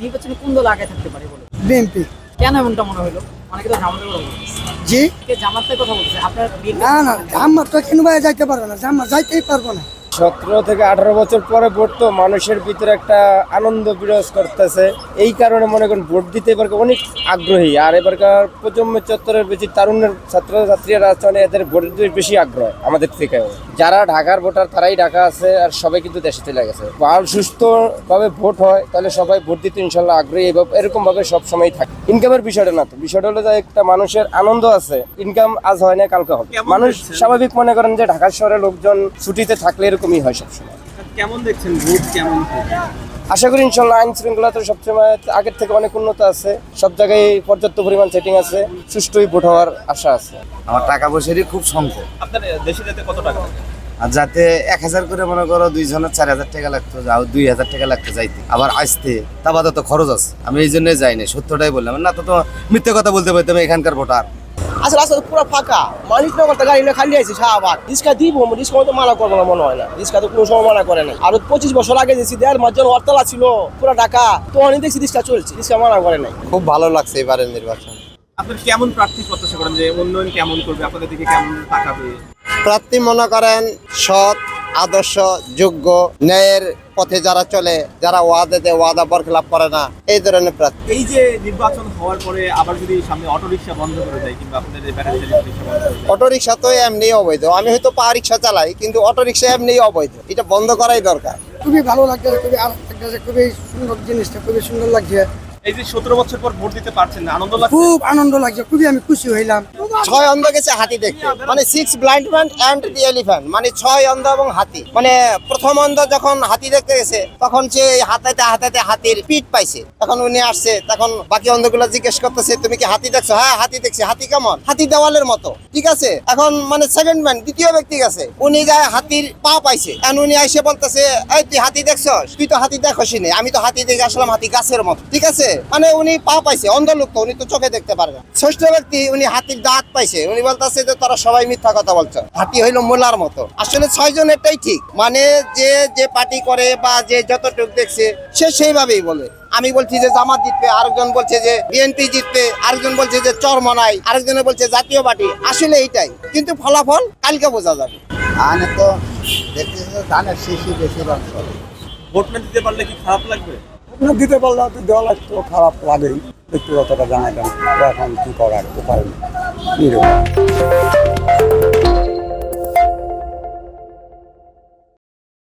নির্বাচনে কোন দল আগে থাকতে পারে বলে? বিএনপি। কেন এমনটা মনে হলো? অনেকে তো জামাতের কথা বলতেছে জি? কে জামাতের কথা বলতেছে আপনার না না জামাত তো কিনবা যাইতে পারবে না। জামাত যাইতেই পারব না। সতেরো থেকে আঠারো বছর পরে ভোট তো মানুষের ভিতরে একটা আনন্দ বিরাজ করতেছে। এই কারণে মনে করেন ভোট দিতে এবার অনেক আগ্রহী। আর এবারকার প্রজন্ম চত্বরের বেশি তারুণ্যের ছাত্র ছাত্রীরা আছে মানে এদের ভোটের বেশি আগ্রহ আমাদের থেকেও। যারা ঢাকার ভোটার তারাই ঢাকা আছে আর সবাই কিন্তু দেশে চলে গেছে। আর সুস্থভাবে ভোট হয় তাহলে সবাই ভোট দিতে ইনশাল্লাহ আগ্রহী এরকম ভাবে সবসময় থাকে। ইনকামের বিষয়টা না তো বিষয়টা হলো যে একটা মানুষের আনন্দ আছে ইনকাম আজ হয় না কালকে হবে। মানুষ স্বাভাবিক মনে করেন যে ঢাকা শহরে লোকজন ছুটিতে থাকলে এরকমই হয় সবসময়। কেমন দেখছেন ভোট কেমন? আশা করি ইনশাল্লাহ আইন শৃঙ্খলা তো সবসময় আগের থেকে অনেক উন্নত আছে। সব জায়গায় পর্যাপ্ত পরিমাণ সেটিং আছে সুষ্ঠুই ভোট হওয়ার আশা আছে। আমার টাকা পয়সারই খুব সংকট আপনার দেশে যেতে কত টাকা আর যাতে এক হাজার করে মনে করো দুইজনের চার হাজার টাকা লাগতো যাও দুই হাজার টাকা লাগতো যাইতে। আবার আসতে তা বাদে তো খরচ আছে। আমি এই জন্যই যাইনি সত্যটাই বললাম। না তো তো মিথ্যে কথা বলতে পারতাম এখানকার ভোটার। আসলে আসলে পুরো ফাঁকা। মালিক নগরটা গাড়ি খালি আছে শাহবাগ রিক্সা দিব রিক্সা তো মানা করব না মনে হয় না। রিক্সা তো কোনো সময় মানা করে না আর পঁচিশ বছর আগে দেখছি দেড় মাস জন হরতালা ছিল পুরো ঢাকা। তো অনেক দেখছি রিক্সা চলছে রিক্সা মানা করে নাই। খুব ভালো লাগছে এবারের নির্বাচন। আপনার কেমন প্রার্থী প্রত্যাশা করেন যে উন্নয়ন কেমন করবে? আপনাদের দিকে কেমন তাকাবে? প্রার্থী মনে করেন সৎ আদর্শ যোগ্য ন্যায়ের পথে যারা চলে যারা ওয়াদা দেয় ওয়াদা বরখলাপ করে না এই ধরনের প্রার্থী। এই যে নির্বাচন হওয়ার পরে আবার যদি সামনে অটো রিক্সা বন্ধ করে দেয় কিংবা আপনাদের ব্যাটারি চালিত রিক্সা বন্ধ করে দেয়? অটো রিক্সা তো এমনি অবৈধ। আমি হয়তো পা রিক্সা চালাই কিন্তু অটো রিক্সা এমনি অবৈধ। এটা বন্ধ করাই দরকার। খুবই ভালো লাগছে খুবই আরাম লাগছে খুবই সুন্দর জিনিসটা খুবই সুন্দর লাগছে। এই যে সতেরো বছর পর ভোট দিতে পারছেন না আনন্দ লাগছে? খুব আনন্দ লাগছে খুবই আমি খুশি হইলাম। ছয় অন্ধ গেছে হাতি দেখতে। মানে six blind man and the elephant মানে ছয় অন্ধ এবং হাতি। মানে প্রথম অন্ধ যখন হাতি দেখতে গেছে, তখন সে হাতাতে হাতাতে হাতির পিঠ পাইছে। তখন উনি আসছে, তখন বাকি অন্ধগুলো জিজ্ঞেস করতেছে, তুমি কি হাতি দেখছ? হ্যাঁ হাতি দেখছি, হাতি কেমন? হাতি দেওয়ালের মতো। ঠিক আছে। এখন মানে সেকেন্ড ম্যান দ্বিতীয় ব্যক্তি গেছে। উনি যায় হাতির পা পাইছে। এখন উনি এসে বলতেছে, এই, তুই হাতি দেখছস? তুই তো হাতি দেখোসি নি। আমি তো হাতি দেখে আসলাম হাতি গাছের মতো। ঠিক আছে। মানে উনি পা পাইছে, অন্ধ লোক তো, উনি তো চোখে দেখতে পারবে ষষ্ঠ ব্যক্তি, উনি হাতির দাঁত পাইছে। উনি বলতেছে যে তারা সবাই মিথ্যা কথা বলছো। হাতি হইল মোলার মতো। আসলে ছয় জনেরটাই ঠিক। মানে যে যে পার্টি করে বা যে যতটুক দেখছে সে সেইভাবেই বলে। আমি বলছি যে জামাত জিতবে আরেকজন বলছে যে বিএনপি জিতবে আরেকজন বলছে যে চরমনাই আরেকজনে বলছে জাতীয় পার্টি। আসলে এইটাই। কিন্তু ফলাফল কালকে বোঝা যাবে। আনে তো দেখতেছি ধানের শিশি বেশি ভোট না দিতে পারলে কি খারাপ লাগবে? দিতে পারলে তো দেওয়া লাগতো খারাপ লাগেই। ব্যক্তিগতটা জানাইলাম এখন কি করার উপায় নেই। 那十